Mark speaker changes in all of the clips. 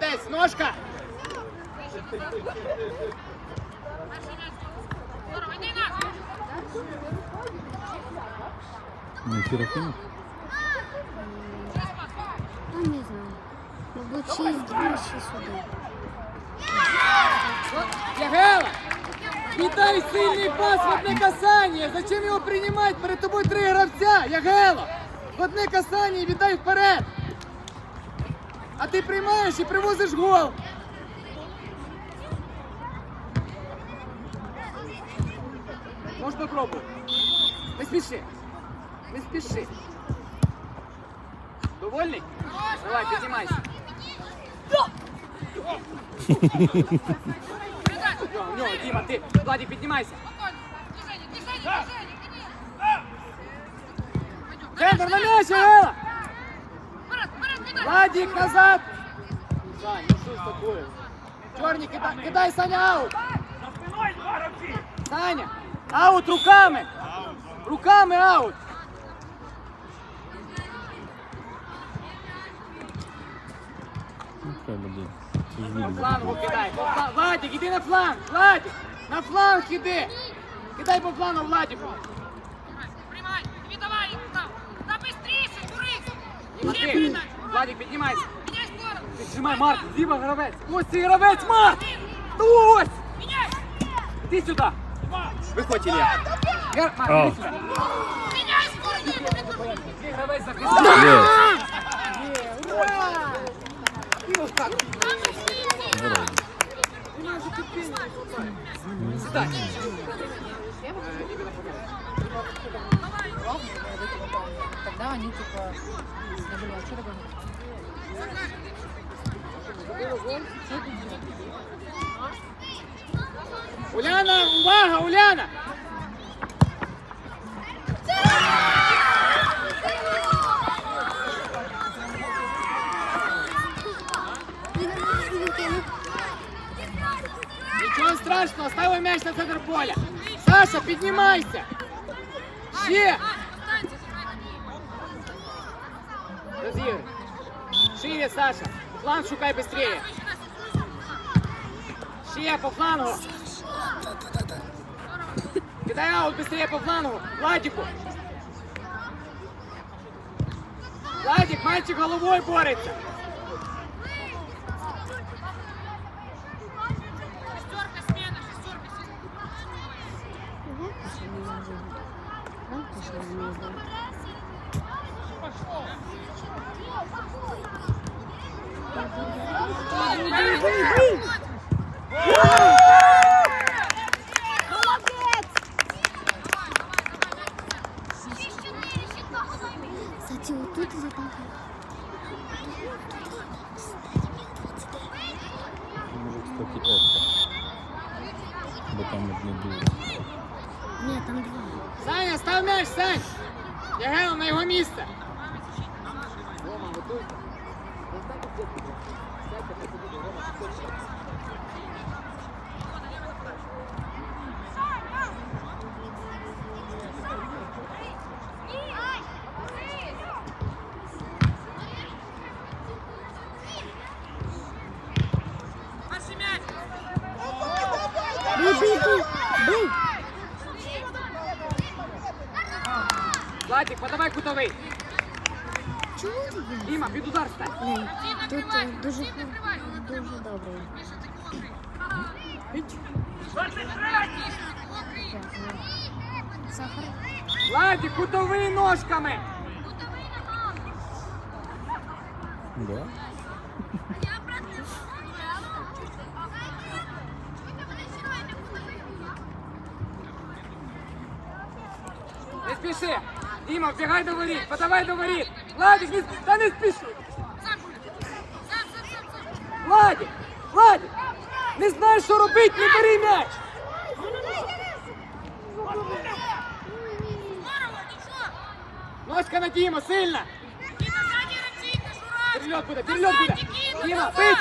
Speaker 1: Молодець, ножка.
Speaker 2: Ну, який рахунок?
Speaker 3: Ну, не знаю. Мабуть, 6 2 6 1
Speaker 1: Ягела! Віддай сильний пас в одне касання. Зачем його приймати? Перед тобою три гравця. Ягела! В одне касання і віддай вперед. А ти приймаєш і привозиш гол. Можна пробувати. Не спіши. Не спіши. Довольний? Давай, піднімайся. У нього, Діма, ти, Владик, піднімайся.
Speaker 4: Движение, движение, движение, иди!
Speaker 1: Центр на м'яч, Ягела! Владик, назад! Сань, ну що з тобою? Чорні, кидай, кидай Саня аут! Саня, аут руками! Руками аут!
Speaker 2: Ж
Speaker 1: На флангу кидай! Владик, іди на фланг! Владик! На фланг іди! Кидай по флангу Владику!
Speaker 4: Приймай, тобі давай їх там! Та быстріше, Борис! Ще передай!
Speaker 1: Владик, піднімайся!
Speaker 4: Міняй сторону!
Speaker 1: Піджимай, Марк, Діма гравець! Ось цей гравець, Марк! Ну ось!
Speaker 4: Міняй!
Speaker 1: Іди сюди! Виходь, Ілля! Гер- Марк,
Speaker 2: Ау.
Speaker 1: іди сюди!
Speaker 4: Міняй сторону!
Speaker 1: Цей гравець захистає!
Speaker 2: Є.
Speaker 1: Є, ура! І ось так.
Speaker 2: Здорово.
Speaker 1: Сідай.
Speaker 5: Тогда они типа я говорю, а что такое?
Speaker 1: Уляна, увага, Уляна! Нічого страшного, ставай м'яч на центр поля. Саша, піднімайся. Ще. Шире, Саша. Фланг шукай быстрее. Шия по флангу. Кидай аут быстрее по флангу. Владику. Владик, мальчик головой борется.
Speaker 3: Кстати, вот тут забавно.
Speaker 2: Може, кстати, Ефа. Бо там одне було.
Speaker 3: Нет, там два.
Speaker 1: Саня, став м'яч, Сань. Ягел на його місце. Рома, готуйся.
Speaker 4: Перший
Speaker 1: Владик, подавай кутовий.
Speaker 3: Чому ти б'єш?
Speaker 1: Діма, під удар стань.
Speaker 3: Блін, Тут е, дуже, дуже добре. Сахар.
Speaker 1: Владик, кутовий ножками.
Speaker 2: Да?
Speaker 1: Не спіши. Діма, вбігай до воріт, подавай до воріт. Владик, не, та не спіши. Владик, Владик, не знаєш, що робити, не бери м'яч. Ножка на Діму, сильно. Перельот буде, перельот буде. Діма, бить.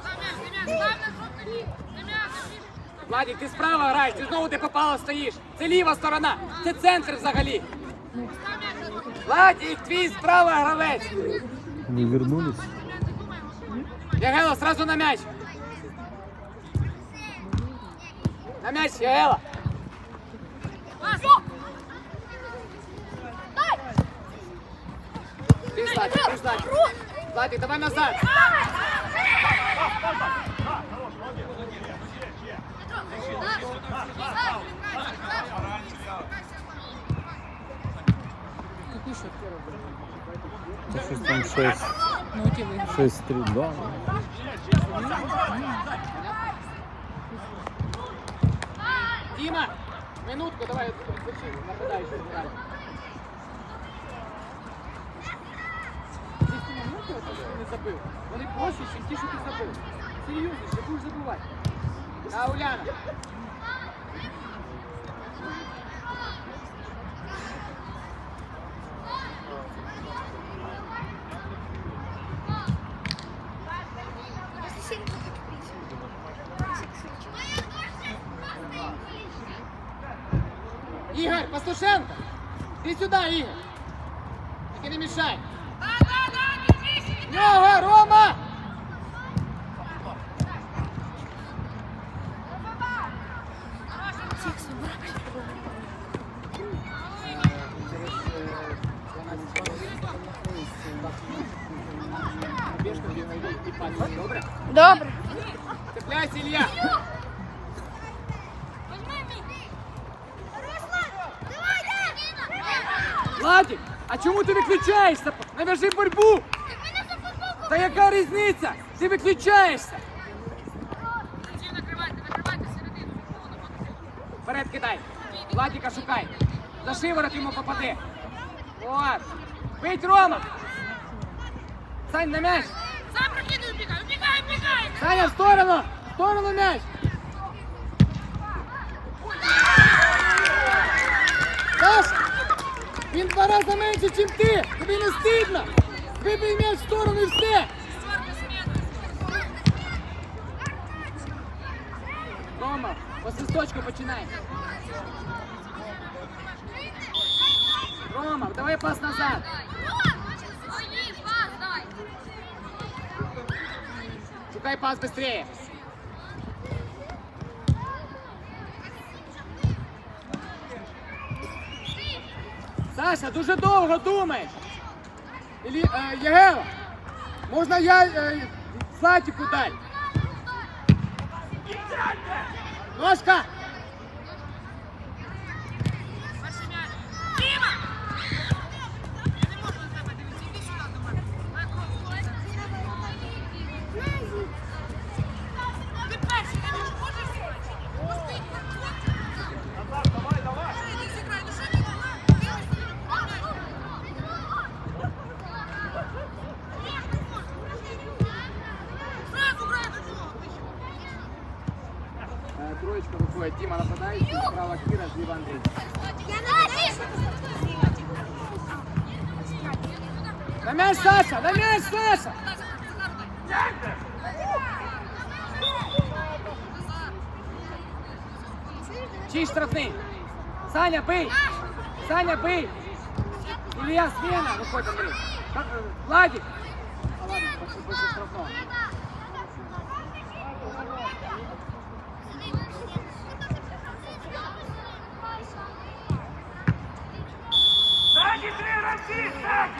Speaker 4: Став м'яч, на м'яч, став на жовтий ніг! На м'яч, на м'яч!
Speaker 1: Ти справа граєш, ти знову де попало стоїш. Це ліва сторона, це центр взагалі. Владик, твій справа гравець.
Speaker 2: Не вернулись?
Speaker 1: Ягела, сразу на м'яч. На м'яч, Ягела. Ти, Златик, ти, Златик. Златик, давай назад.
Speaker 2: Щось там 6,
Speaker 5: Ну, у тебя выиграл.
Speaker 2: 6-3, да.
Speaker 1: Діма, минутку, давай відпочинь, нападаючий грає. Ці всі моменти, от, що ти не забив, вони прості, ніж ті, що ти забив. Серйозніше, будеш забувати. А Уляна. Ігор, Пастушенко! Ти сюди, Ігор! Тільки не мішай! Нього, Рома! Добре?
Speaker 3: Добре.
Speaker 1: Цепляйся, Илья! Владик, а чому ти Нав'яжи боротьбу! Та яка різниця? Ти виключаєшся! Вперед кидай! Владика шукай! За шиворот йому попади! От! Бить Рома! Сань на м'яч!
Speaker 4: Сам прокидуй, убігай, убігай, убігай!
Speaker 1: Саня в сторону! В сторону м'яч! Саша! Він два рази менше, ніж ти! Тобі не стидно! Вибий м'яч в сторону і все!
Speaker 4: Чорну смену.
Speaker 1: Рома, по свисточку починай. Рома, давай пас назад. Шукай пас быстрее. Саша, дуже довго думаєш. Ілі, е, Єгева, можна я е, Златіку дай? Ножка! Троєчка виходить, Діма нападаючий, справа Кіра, зліва Андрій. На м'яч, Саша! На м'яч, Саша! Чий штрафний? Саня, бий! Саня, бий! Илья, смена! Виходь, Андрій. Та- е, Владик! А ладно, пошли, пошли штрафного. Так.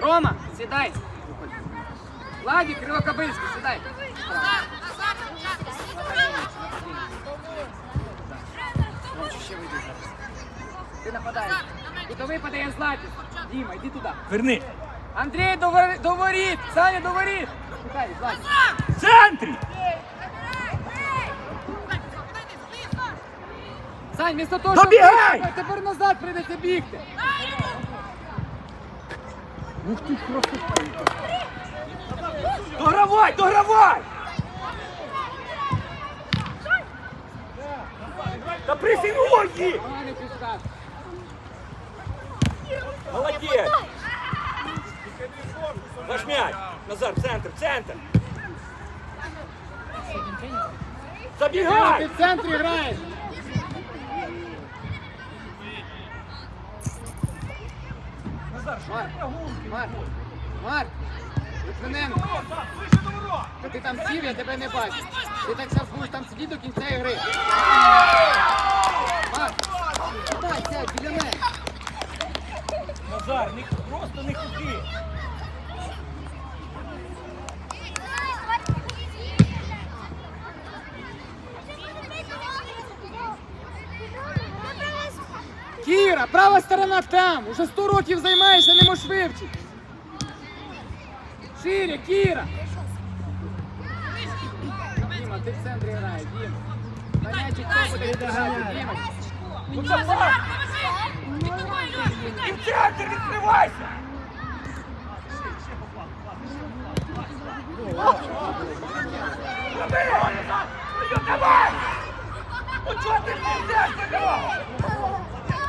Speaker 1: Рома, сідай. Владик, Кривокобильський, сідай. Ромче, ще вийди зараз. Ти нападаєш. Кутовий подає Златі. Діма, йди туди.
Speaker 2: Верни!
Speaker 1: Андрій, до, воріт! Саня, до воріт! Шукай.
Speaker 2: В центрі!
Speaker 1: Сань, вместо того,
Speaker 2: Добігай!
Speaker 1: бігти, тепер назад прийдеться бігти.
Speaker 2: Ух ти, красота! Догравай, догравай! Та присягуй їх!
Speaker 1: Поганий підкат.
Speaker 2: Молодець!
Speaker 6: Наш м'яч! Назар, в центр, в центр!
Speaker 1: Діма,
Speaker 6: Забігай!
Speaker 1: ти в центрі граєш.
Speaker 6: Назар, що ти прогулки?
Speaker 1: Марк, Марк, Литвиненко, Та ти там сів, я тебе не бачу. Ти так зараз будеш там сидіти до кінця ігри. Марк, сідай, сядь, біля мене.
Speaker 6: Назар, не, просто не ходи!
Speaker 1: Кіра, права сторона там. Уже 100 років займаєшся, не можеш вивчити. Шире, Кіра. Діма, ти в центрі граєш, Діма. На хто буде відбігати, Діма?
Speaker 6: Ну це! І в центр відкривайся! Роби! Ну давай! Ну чого ти не йдеш?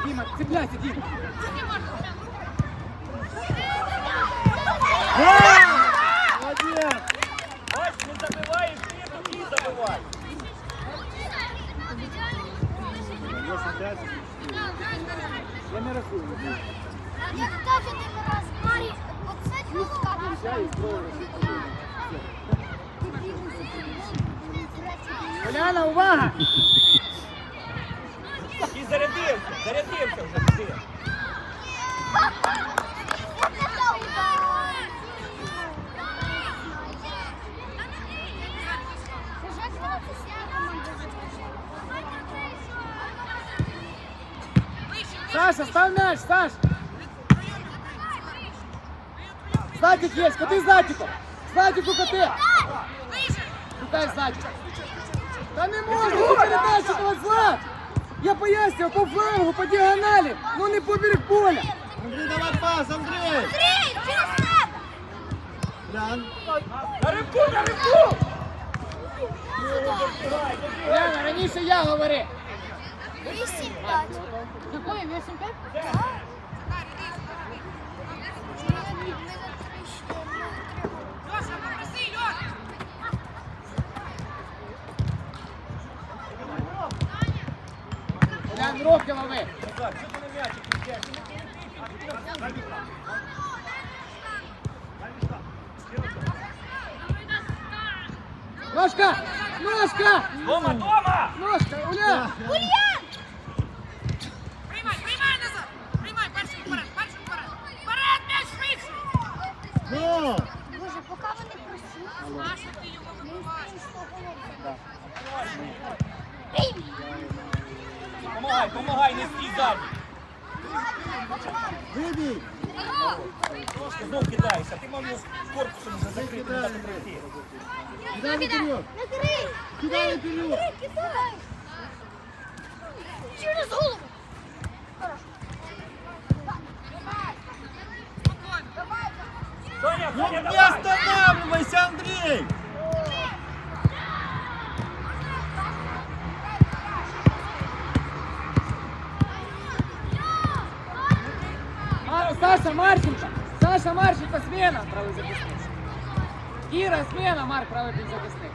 Speaker 1: Діма, цепляйся, Діма.
Speaker 6: Ось не забиваєш, ти тоді забивай!
Speaker 1: Я не рахую.
Speaker 3: Я теж один раз Марі, оце
Speaker 1: дівка. Оляна, увага!
Speaker 6: І зарядився, зарядився вже
Speaker 1: Саша, став мяч, Саш! Златик есть, коти Златику! Златику коти! Шукай Златика! Та не можна цю передачу давати Злат! Я пояснював по флангу, по діагоналі, ну не по берег поля!
Speaker 7: Андрій, давай пас, Андрій!
Speaker 3: Андрій, через себе!
Speaker 7: Ян,
Speaker 6: На рибку, на рибку!
Speaker 1: Яна, раніше я говорив!
Speaker 5: Какой? 8-5?
Speaker 4: Льоша, попроси, Льоша!
Speaker 1: Ян, руки лови!
Speaker 6: Назар, що ти на м'ячик не йдеш?
Speaker 1: Ножка! Ножка!
Speaker 6: Дома, дома!
Speaker 1: Ножка, Уля!
Speaker 4: Приймай,
Speaker 3: Боже, поки вони
Speaker 4: вибиваєш?
Speaker 6: Помагай, помагай, не стій ззаді.
Speaker 7: Вибій!
Speaker 6: Трошки знов кидаєшся, ти мав його корпусом вже закрити, не дати пройти.
Speaker 7: Кидай наперед!
Speaker 3: Накрий!
Speaker 7: Кидай наперед!
Speaker 3: Кидай! Через голову!
Speaker 6: Соня,
Speaker 7: Ну
Speaker 6: Соня,
Speaker 7: не
Speaker 6: давай!
Speaker 7: останавливайся, Андрей!
Speaker 1: А, Саша Марченко! Саша Марченко, смена! Правий захисник. Кіра, смена, Марк, правий захисник.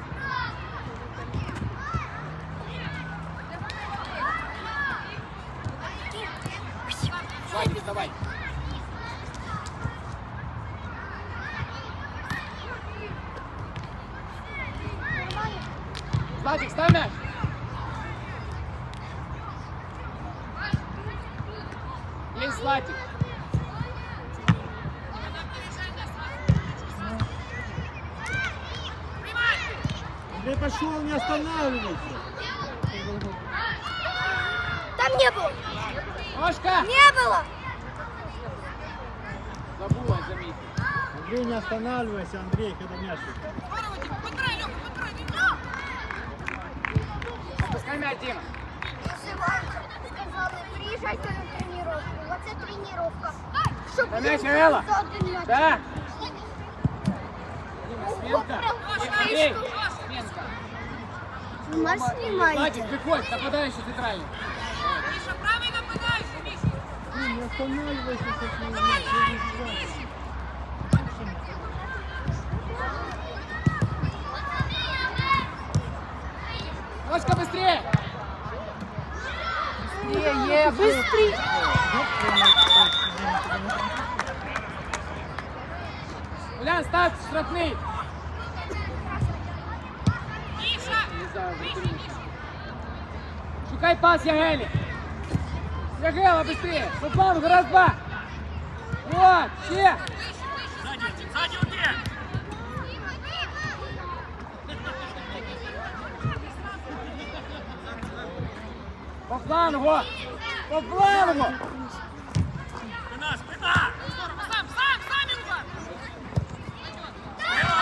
Speaker 1: Златик, давай. Есть Златик.
Speaker 7: Андрей пошел, не останавливайся!
Speaker 3: Там не было!
Speaker 1: Ножка!
Speaker 3: Не было!
Speaker 1: Забула заметить.
Speaker 7: Андрей, не останавливайся, Андрей, когда мяч.
Speaker 4: Здорово, Дім, підбирай, Льоха, підбирай, підбирай!
Speaker 1: Пускай мяч, Дима.
Speaker 3: Сказали, тренировка. Щоб
Speaker 1: Та м'яч,
Speaker 3: їм
Speaker 1: Гела.
Speaker 3: за один м'яч.
Speaker 1: Да. Дима, сменка. Андрей,
Speaker 4: Льоша,
Speaker 1: сменка.
Speaker 3: Нас знімають.
Speaker 1: Златик, выходь, нападающий центральный.
Speaker 4: Міша, правий нападаючий, Міша!
Speaker 7: останавливайся со своим мячом.
Speaker 1: Ножка быстрее!
Speaker 5: Быстрее, быстрее.
Speaker 1: Улян, ставь штрафний! Шукай пас Ягелі! Ягела, быстрее! По раз, два! Вот, ще!
Speaker 6: Сзади, сзади убей!
Speaker 1: По флангу! По флангу!
Speaker 6: Спина, спина!
Speaker 4: Сам, сам, самі удар! Діма, йди сюди!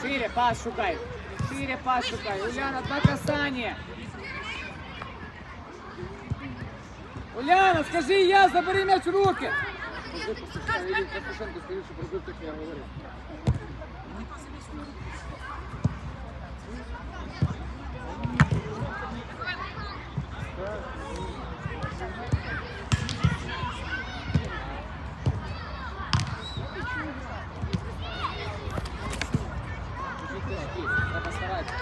Speaker 1: Шире пас шукай! Шире пас шукай! Уляна, два касання! Уляна, скажи я, забери м'яч в руки! Пастушенко скажи, що пробив так, я говорив. Треба старатися.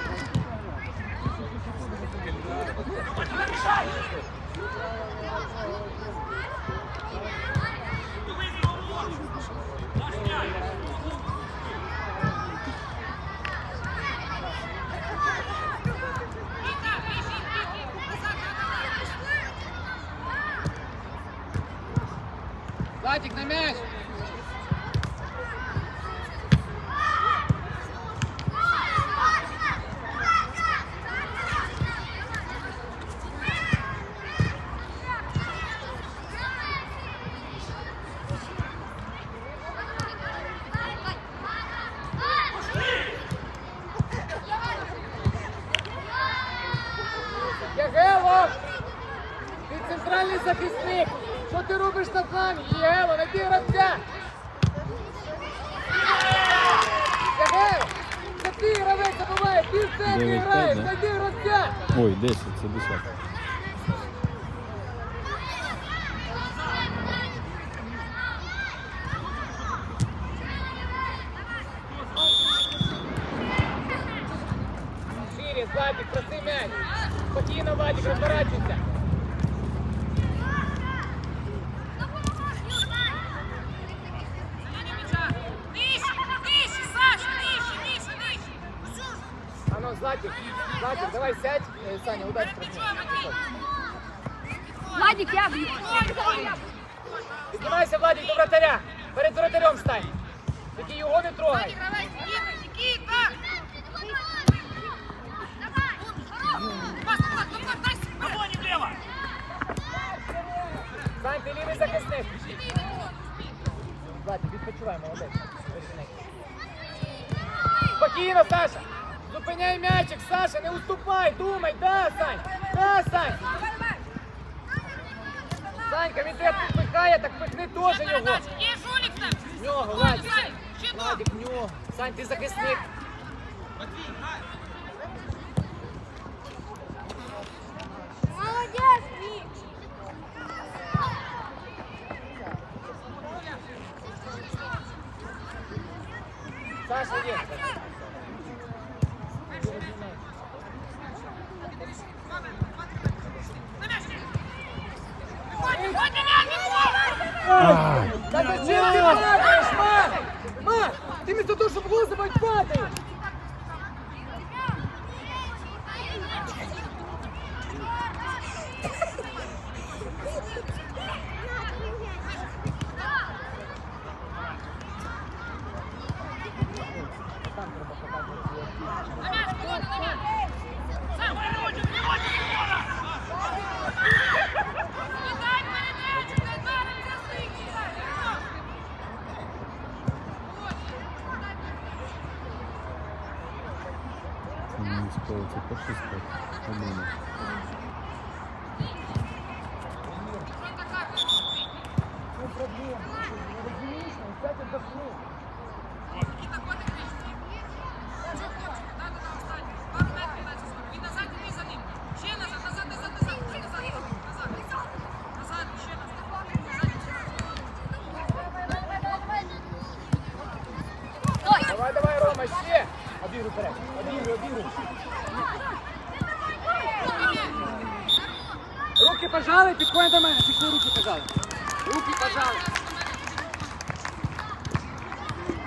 Speaker 1: Владик, на мяч! Ягело! Ти центральний захисник! Що ти робиш на плані? Ягело, не гравця! Ягело! Це ти гравець забуває! Ти в центрі граєш! Найди гравця!
Speaker 2: Ой, 10, це 10.
Speaker 1: Шире, Владик, проси м'яч! Спокійно, Владик, розворачуйся!
Speaker 4: Нижче, нижче, Саша, нижче, нижче, нижче! Всю ж!
Speaker 1: А Златик, Златик, давай сядь. Э, Саня, удачи.
Speaker 3: Владик, я бью.
Speaker 1: Піднімайся, Владик, до вратаря! Перед вратарем стань! Тільки його не трогай!
Speaker 4: Владик!
Speaker 1: Сань, ти лівий захисник! Владик, відпочивай, молодець. Спокійно, Саша! Зупиняй м'ячик, Саша, не уступай, думай, да, Сань! Да, Сань! Санька, він тебе пихає, так пихни теж його!
Speaker 4: Є жулік там!
Speaker 1: В нього,
Speaker 4: Владик,
Speaker 1: Владик! В нього! Сань, ти захисник!
Speaker 3: Молодец, Вик.
Speaker 1: Саша, є!
Speaker 4: Виходь, виходь на м'яч, виходь!
Speaker 1: Да зачем ты падаешь, Мак? Мак, ты вместо того, чтобы гол забить, падаешь! Пішли руки пожалуйста.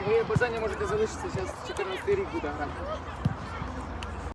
Speaker 1: Моє бажання можете залишитися, зараз 14 рік буде грати.